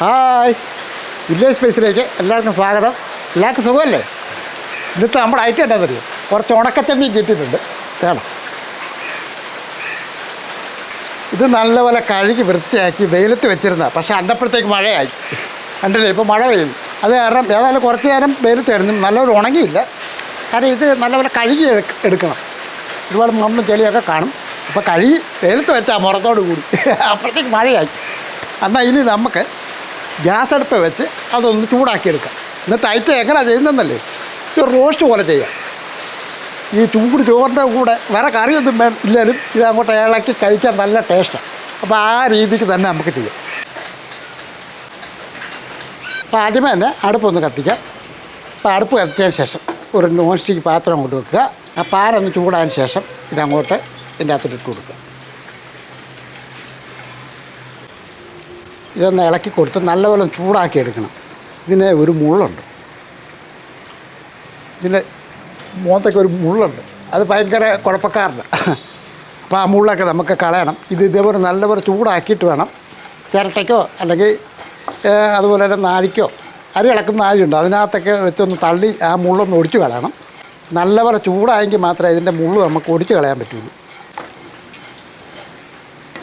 Hi. Village സ്പേസിലേക്ക് എല്ലാവർക്കും സ്വാഗതം. എല്ലാവർക്കും സുഖമല്ലേ? ഇന്നത്തെ നമ്മുടെ ഐറ്റം എന്താ അറിയോ കുറച്ച് ഉണക്കച്ചമ്മീൻ കിട്ടിയിട്ടുണ്ട്. കേട്ടോ ഇത് നല്ലപോലെ കഴുകി വൃത്തിയാക്കി വെയിലത്ത് വെച്ചിരുന്ന. പക്ഷേ അന്നപ്പോഴത്തേക്ക് മഴയായി. കണ്ടില്ലേ? ഇപ്പോൾ മഴ പെയ്യുന്നു. അത് കാരണം ഏതായാലും കുറച്ച് നേരം വെയിലത്ത് ഇടുന്നു നല്ലപോലെ ഉണങ്ങിയില്ല. കാരണം ഇത് നല്ലപോലെ കഴുകി എടുക്കണം. ഒരുപാട് മണ്ണും ചെളിയൊക്കെ കാണും. അപ്പോൾ കഴുകി വെയിലത്ത് വെച്ചാൽ മുറത്തോട് കൂടി. അപ്പോഴത്തേക്ക് മഴയായി. എന്നാൽ ഇനി നമുക്ക് ഗ്യാസ് അടുപ്പ് വെച്ച് അതൊന്ന് ചൂടാക്കിയെടുക്കാം. എന്നിട്ട് അയറ്റ് എങ്ങനെയാണ് ചെയ്യുന്നതെന്നല്ലേ? ഇത് റോസ്റ്റ് പോലെ ചെയ്യാം. ഈ ചൂട് ചോറിന്റെ കൂടെ വേറെ കറിയൊന്നും വേ ഇല്ലാലും ഇത് അങ്ങോട്ട് ഇളക്കി കഴിക്കാൻ നല്ല ടേസ്റ്റാണ് അപ്പോൾ ആ രീതിക്ക് തന്നെ നമുക്ക് ചെയ്യാം. അപ്പോൾ ആദ്യമേ തന്നെ അടുപ്പൊന്ന് കത്തിക്കാം. അപ്പോൾ അടുപ്പ് കത്തിച്ചതിന് ശേഷം ഒരു നോൺ സ്റ്റിക്ക് പാത്രം അങ്ങോട്ട് വെക്കുക. ആ പാലൊന്ന് ചൂടായതിന് ശേഷം ഇതങ്ങോട്ട് ഇതിന്റെ അകത്തോട്ട് ഇട്ട് കൊടുക്കുക. ഇതൊന്ന് ഇളക്കി കൊടുത്ത് നല്ലപോലെ ചൂടാക്കി എടുക്കണം. ഇതിന് ഒരു മുള്ളുണ്ട്. ഇതിന് മുഖത്തൊക്കെ ഒരു മുള്ളുണ്ട്. അത് ഭയങ്കര കുഴപ്പക്കാരുണ്ട് അപ്പോൾ ആ മുള്ളൊക്കെ നമുക്ക് കളയണം. ഇത് ഇതേപോലെ നല്ലപോലെ ചൂടാക്കിയിട്ട് വേണം. ചിരട്ടയ്ക്കോ അല്ലെങ്കിൽ അതുപോലെ തന്നെ നാഴിക്കോ. അരി ഇളക്കുന്ന നാഴിയുണ്ട് അതിനകത്തൊക്കെ വെച്ചൊന്ന് തള്ളി ആ മുള്ളൊന്ന് ഒടിച്ചു കളയണം. നല്ലപോലെ ചൂടായെങ്കിൽ മാത്രമേ ഇതിന്റെ മുള്ള് നമുക്ക് ഒടിച്ചു കളയാൻ പറ്റുള്ളൂ.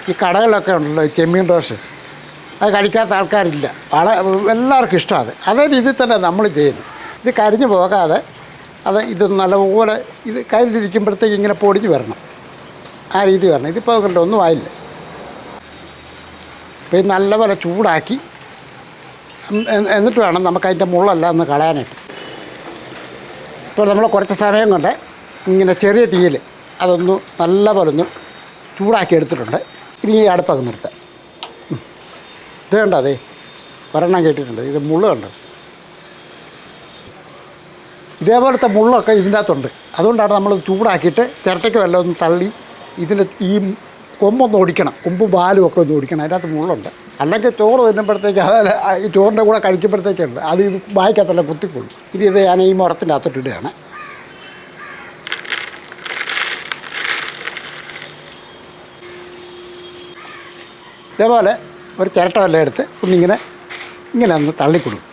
ഈ കടകളിലൊക്കെ ഉണ്ടല്ലോ ചെമ്മീൻ റോഷ് അത് കഴിക്കാത്ത ആൾക്കാരില്ല. വള എല്ലാവർക്കും ഇഷ്ടമാണ് അതേ. രീതിയിൽ തന്നെ നമ്മൾ ചെയ്യുന്നു. ഇത് കരിഞ്ഞു പോകാതെ അത് ഇത് നല്ലപോലെ ഇത് കയ്യിലിരിക്കുമ്പോഴത്തേക്ക് ഇങ്ങനെ പൊടിഞ്ഞ് വരണം. ആ രീതി വരണം. ഇതിപ്പോൾ കണ്ടോ ഒന്നും ആയില്ല. അപ്പോൾ ഇത് നല്ലപോലെ ചൂടാക്കി എന്നിട്ട് വേണം നമുക്ക് അതിന്റെ മുള്ളെല്ലാം ഒന്ന് കളയാനായിട്ട്. ഇപ്പോൾ നമ്മൾ കുറച്ച് സമയം കൊണ്ട് ഇങ്ങനെ ചെറിയ തീയിൽ അതൊന്ന് നല്ലപോലെ ഒന്ന് ചൂടാക്കി എടുത്തിട്ടുണ്ട്. ഇനി ഈ അടുപ്പൊക്കെ നിർത്താം. ഇത് കണ്ട? അതെ. ഒരെണ്ണം കേട്ടിട്ടുണ്ട്. ഇത് മുള്ള കണ്ടോ? ഇതേപോലത്തെ മുള്ളൊക്കെ ഇതിന്റെ അകത്തുണ്ട് അതുകൊണ്ടാണ് നമ്മൾ ചൂടാക്കിയിട്ട് ചിരട്ടയ്ക്ക് വല്ല ഒന്ന് തള്ളി ഇതിന്റെ ഈ കൊമ്പൊന്ന് ഓടിക്കണം കൊമ്പും പാലും ഒക്കെ ഒന്ന് ഓടിക്കണം അതിനകത്ത് മുള്ളുണ്ട്. അല്ലെങ്കിൽ ചോറ് തിന്നുമ്പോഴത്തേക്ക് അത് ഈ ചോറിന്റെ കൂടെ കഴിക്കുമ്പോഴത്തേക്കുണ്ട് അത് ഇത് വായിക്കത്തല്ല കുത്തിക്കൊള്ളും ഇനി ഇത് ഞാൻ ഈ മുറത്തിന്റെ അകത്തിട്ടിടുകയാണ് ഇതേപോലെ ഒരു ചിരട്ട വല്ല എടുത്ത് ഒന്നിങ്ങനെ ഇങ്ങനെ ഒന്ന് തള്ളിക്കൊടുക്കും.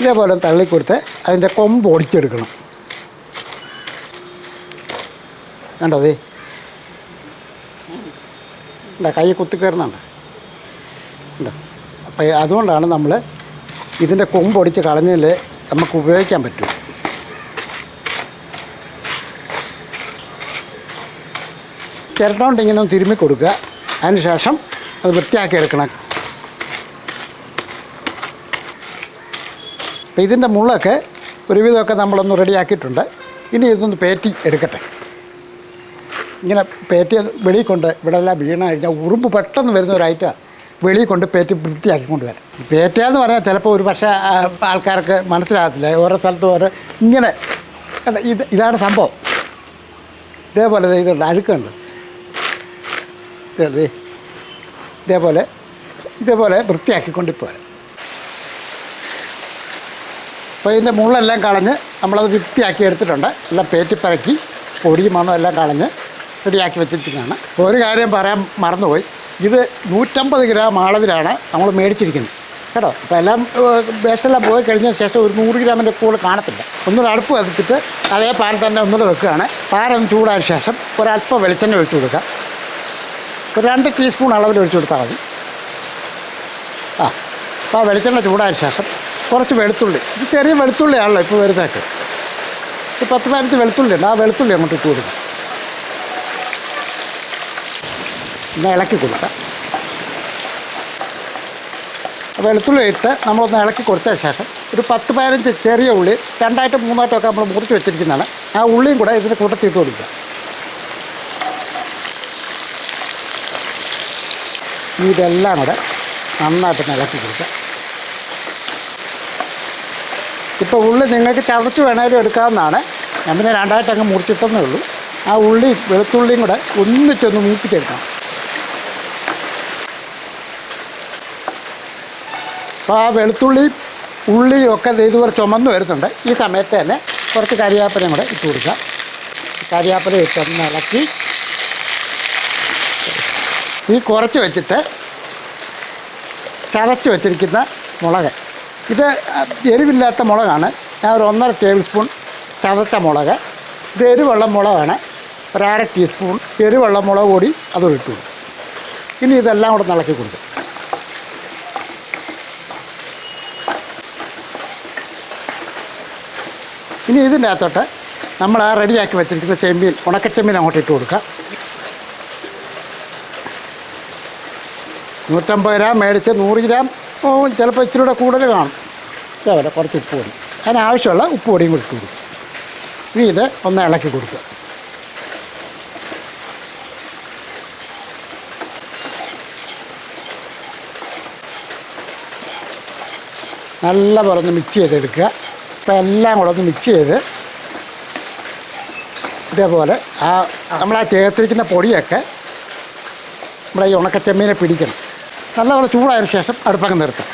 ഇതേപോലെ തള്ളിക്കൊടുത്ത് അതിന്റെ കൊമ്പ് ഒടിച്ചെടുക്കണം. കണ്ടതേ എന്താ കൈ കുത്തിക്കയറുന്നുണ്ട് ഉണ്ടോ അപ്പോൾ അതുകൊണ്ടാണ് നമ്മൾ ഇതിന്റെ കൊമ്പ് ഒടിച്ച് കളഞ്ഞാൽ നമുക്ക് ഉപയോഗിക്കാൻ പറ്റും. ചിരട്ട കൊണ്ട് ഇങ്ങനെ ഒന്ന് തിരുമ്മി കൊടുക്കുക. അതിന് ശേഷം അത് വൃത്തിയാക്കി എടുക്കണം. അപ്പോൾ ഇതിന്റെ മുള്ളൊക്കെ ഒരുവിധമൊക്കെ നമ്മളൊന്ന് റെഡിയാക്കിയിട്ടുണ്ട്. ഇനി ഇതൊന്ന് പേറ്റി എടുക്കട്ടെ. ഇങ്ങനെ പേറ്റി വെളിയിൽ കൊണ്ട് ഇവിടെ എല്ലാം വീണ കഴിഞ്ഞാൽ ഉറുമ്പ് പെട്ടെന്ന് വരുന്ന ഒരു ഐറ്റമാണ് വെളിയിൽ കൊണ്ട് പേറ്റി വൃത്തിയാക്കി കൊണ്ടുവരാം. പേറ്റയെന്ന് പറഞ്ഞാൽ ചിലപ്പോൾ ഒരു പക്ഷേ ആൾക്കാർക്ക് മനസ്സിലാകത്തില്ല. ഓരോ സ്ഥലത്തും ഓരോ ഇങ്ങനെ ഇത് ഇതാണ് സംഭവം. ഇതേപോലെ ഇതുണ്ട് അഴുക്കുണ്ട്. ഇതേ ഇതേപോലെ ഇതേപോലെ വൃത്തിയാക്കിക്കൊണ്ട് പോരാ അപ്പോൾ ഇതിന്റെ മുള്ളെല്ലാം കളഞ്ഞ് നമ്മളത് വൃത്തിയാക്കി എടുത്തിട്ടുണ്ട്. എല്ലാം പേറ്റിപ്പറക്കി പൊടിയും മണ്ണും എല്ലാം കളഞ്ഞ് റെഡിയാക്കി വെച്ചിരിക്കുന്നതാണ്. ഒരു കാര്യം പറയാൻ മറന്നുപോയി. ഇത് നൂറ്റമ്പത് ഗ്രാം അളവിലാണ് നമ്മൾ മേടിച്ചിരിക്കുന്നത്. കേട്ടോ? അപ്പോൾ എല്ലാം വേസ്റ്റെല്ലാം പോയി കഴിഞ്ഞ ശേഷം ഒരു നൂറ് ഗ്രാമിന്റെ കൂടുതൽ കാണത്തില്ല. ഒന്നുകൂടെ അടുപ്പ് കത്തിച്ചിട്ട് അതേ പാൻ തന്നെ ഒന്നുകൂടെ വെക്കുകയാണ്. പാനൊന്ന് ചൂടായ ശേഷം ഒരല്പം വെളിച്ചെണ്ണ ഒഴിച്ചു കൊടുക്കാം ഒരു രണ്ട് ടീസ്പൂൺ അളവിൽ ഒഴിച്ചു കൊടുത്താൽ മതി. ആ അപ്പോൾ ആ വെളിച്ചെണ്ണ ചൂടായ ശേഷം കുറച്ച് വെളുത്തുള്ളി. ഇത് ചെറിയ വെളുത്തുള്ളിയാണല്ലോ ഇപ്പോൾ വരുന്നതൊക്കെ. ഇത് പത്ത് പതിനഞ്ച് വെളുത്തുള്ളി ഉണ്ട്. ആ വെളുത്തുള്ളി അങ്ങോട്ട് ഇട്ട് കൊടുക്കും. ഒന്ന് ഇളക്കി കൊടുക്കാം. വെളുത്തുള്ളി ഇട്ട് നമ്മളൊന്ന് ഇളക്കി കൊടുത്തതിന് ശേഷം ഒരു പത്ത് പതിനഞ്ച് ചെറിയ ഉള്ളി രണ്ടായിട്ട് മൂന്നായിട്ടൊക്കെ നമ്മൾ മുറിച്ച് വെച്ചിരിക്കുന്നതാണ്. ആ ഉള്ളിയും കൂടെ ഇതിന് കൂട്ടത്തിട്ട് കൊടുക്കുക. ഇനി ഇതെല്ലാം കൂടെ നന്നായിട്ട് ഇളക്കി കൊടുക്കുക. ഇപ്പോൾ ഉള്ളി നിങ്ങൾക്ക് ചതച്ച് വേണേലും എടുക്കാവുന്നതാണ്. ഞാൻ പിന്നെ രണ്ടായിട്ട് അങ്ങ് മുറിച്ചിട്ടെന്നേ ഉള്ളൂ. ആ ഉള്ളി വെളുത്തുള്ളിയും കൂടെ ഒന്നിച്ചൊന്ന് മൂപ്പിച്ചെടുക്കാം. അപ്പോൾ ആ വെളുത്തുള്ളി ഉള്ളിയും ഒക്കെ ഇതുപോലെ ചുമന്ന് വരുന്നുണ്ട്. ഈ സമയത്ത് തന്നെ കുറച്ച് കരിയാപ്പലയും കൂടെ ഇട്ട് കൊടുക്കാം. കരിയാപ്പല ഇട്ടൊന്ന് ഇളക്കി. ഈ കുറച്ച് വെച്ചിട്ട് ചതച്ച് വെച്ചിരിക്കുന്ന മുളക്. ഇത് എരിവില്ലാത്ത മുളകാണ്. ഞാൻ ഒരു ഒന്നര ടേബിൾ സ്പൂൺ ചതച്ച മുളക്. ഇത് എരിവെള്ളം മുളകാണ്. ഒരു അര ടീസ്പൂൺ എരിവെള്ളം മുളക് കൂടി അതും ഇട്ടു ഇനി ഇതെല്ലാം കൂടെ നിളക്കി കൊടുക്കും. ഇനി ഇതിന്റെ അകത്തോട്ട് നമ്മൾ ആ റെഡിയാക്കി വെച്ചിരിക്കുന്ന ചെമ്മീൻ ഉണക്കച്ചെമ്മീൻ അങ്ങോട്ട് ഇട്ട് കൊടുക്കുക നൂറ്റമ്പത് ഗ്രാം മേടിച്ച് നൂറ് ഗ്രാം ചിലപ്പോൾ ഇച്ചിരി കൂടെ കൂടുതൽ കാണും. ഇതേപോലെ കുറച്ച് ഉപ്പ് പൊടി. അതിനാവശ്യമുള്ള ഉപ്പ് പൊടിയും കൂടി കൊടുക്കും. ഇനി ഇത് ഒന്ന് ഇളക്കി കൊടുക്കുക. നല്ല പോലെ ഒന്ന് മിക്സ് ചെയ്തെടുക്കുക. ഇപ്പം എല്ലാം കൂടെ ഒന്ന് മിക്സ് ചെയ്ത് ഇതേപോലെ ആ നമ്മൾ ആ ചേർത്തിരിക്കുന്ന പൊടിയൊക്കെ നമ്മുടെ ഈ ഉണക്കച്ചെമ്മീനെ പിടിക്കണം. നല്ലപോലെ ചൂടായതിനു ശേഷം അടുപ്പങ്ങ് നിർത്തുക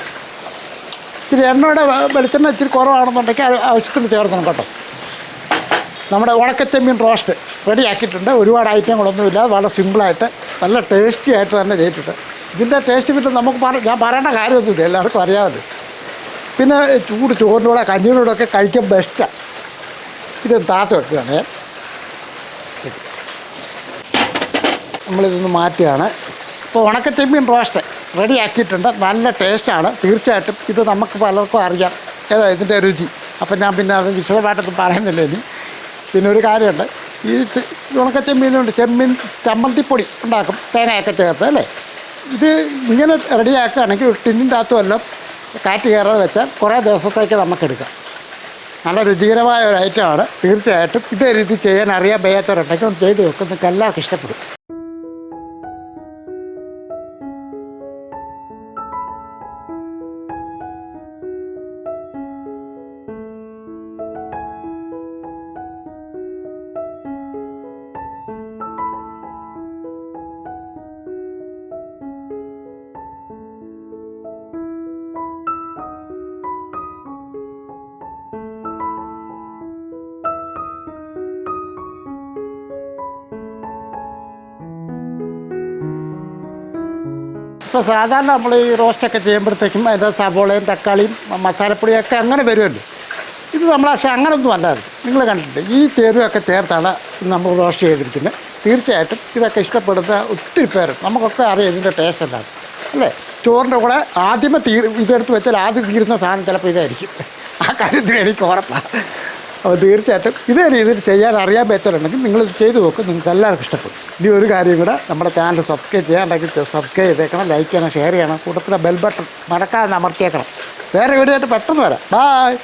ഇച്ചിരി എണ്ണയുടെ വെളിച്ചെണ്ണ ഇച്ചിരി കുറവാണെന്നുണ്ടെങ്കിൽ ആവശ്യത്തിന് ചേർക്കണം കേട്ടോ. നമ്മുടെ ഉണക്കച്ചെമ്മീൻ റോസ്റ്റ് റെഡിയാക്കിയിട്ടുണ്ട്. ഒരുപാട് ഐറ്റങ്ങളൊന്നുമില്ല. വളരെ സിമ്പിളായിട്ട് നല്ല ടേസ്റ്റി ആയിട്ട് തന്നെ ചെയ്തിട്ടുണ്ട്. ഇതിന്റെ ടേസ്റ്റ് പിന്നെ നമുക്ക് പറ ഞാൻ പറയേണ്ട കാര്യമൊന്നുമില്ല. എല്ലാവർക്കും അറിയാമല്ലോ. പിന്നെ ചൂട് ചോറിന്റെ കഞ്ഞിനോടെ ഒക്കെ കഴിക്കാൻ ബെസ്റ്റാണ് ഇത് താത്ത വെക്കുകയാണ്. നമ്മളിതൊന്ന് മാറ്റുകയാണ്. ഇപ്പോൾ ഉണക്കച്ചെമ്മീൻ റോസ്റ്റ്. റെഡി ആക്കിയിട്ടുണ്ട് നല്ല ടേസ്റ്റാണ്. തീർച്ചയായിട്ടും ഇത് നമുക്ക് പലർക്കും അറിയാം. ഏതാ ഇതിന്റെ രുചി? അപ്പം ഞാൻ പിന്നെ അത് വിശദമായിട്ടൊന്നും പറയുന്നില്ല ഇനി. പിന്നെ ഒരു കാര്യമുണ്ട്. ഈ ഉണക്ക ചെമ്മീനുണ്ട് ചെമ്മീൻ ചമ്മന്തിപ്പൊടി ഉണ്ടാക്കും തേങ്ങയൊക്കെ ചേർത്ത് അല്ലേ? ഇത് ഇങ്ങനെ റെഡിയാക്കുകയാണെങ്കിൽ ഒരു ടിന്നിന്റെ അകത്തും എല്ലാം കാറ്റ് കയറാതെ വെച്ചാൽ കുറേ ദിവസത്തേക്ക് നമുക്കെടുക്കാം. നല്ല രുചികരമായ ഒരു ഐറ്റമാണ്. തീർച്ചയായിട്ടും ഇതേ രീതി ചെയ്യാൻ അറിയാൻ വയ്യാത്തവരുണ്ടെങ്കിൽ ഒന്ന് ചെയ്ത് നോക്കും. എല്ലാവർക്കും ഇഷ്ടപ്പെടും. ഇപ്പോൾ സാധാരണ നമ്മൾ ഈ റോസ്റ്റൊക്കെ ചെയ്യുമ്പോഴത്തേക്കും അതിന്റെ സവോളയും തക്കാളിയും മസാലപ്പൊടിയൊക്കെ അങ്ങനെ വരുമല്ലോ. ഇത് നമ്മൾ പക്ഷേ അങ്ങനൊന്നും അല്ലായിരുന്നു നിങ്ങൾ കണ്ടിട്ടുണ്ട് ഈ ചേരുവയൊക്കെ ചേർത്താണ് നമ്മൾ റോസ്റ്റ് ചെയ്തിരിക്കുന്നത്. തീർച്ചയായിട്ടും ഇതൊക്കെ ഇഷ്ടപ്പെടുന്ന ഒത്തിരി പേരും നമുക്കൊക്കെ അറിയാം ഇതിന്റെ ടേസ്റ്റ് എന്താണ്. അല്ലേ? ചോറിന്റെ കൂടെ ആദ്യമേ തീർ ഇതെടുത്ത് വെച്ചാൽ ആദ്യം തീരുന്ന സാധനം ചിലപ്പോൾ ഇതായിരിക്കും. ആ കാര്യത്തിന് എനിക്ക് ഉറപ്പാണ് അപ്പോൾ തീർച്ചയായിട്ടും ഇതേ രീതിയിൽ ചെയ്യാൻ അറിയാൻ പറ്റുന്നുണ്ടെങ്കിൽ നിങ്ങൾ ചെയ്തു നോക്കും. നിങ്ങൾക്ക് എല്ലാവർക്കും ഇഷ്ടപ്പെടും. ഇനി ഒരു കാര്യം കൂടെ നമ്മുടെ ചാനൽ സബ്സ്ക്രൈബ് ചെയ്യാണ്ടെങ്കിൽ സബ്സ്ക്രൈബ് ചെയ്തേക്കണം ലൈക്ക് ചെയ്യണം ഷെയർ ചെയ്യണം. കൂട്ടത്തിലെ ബെൽ ബട്ടൺ മറക്കാതെ അമർത്തിയേക്കണം. വേറെ വീഡിയോ ആയിട്ട് പെട്ടെന്ന് വരാം. ബായ്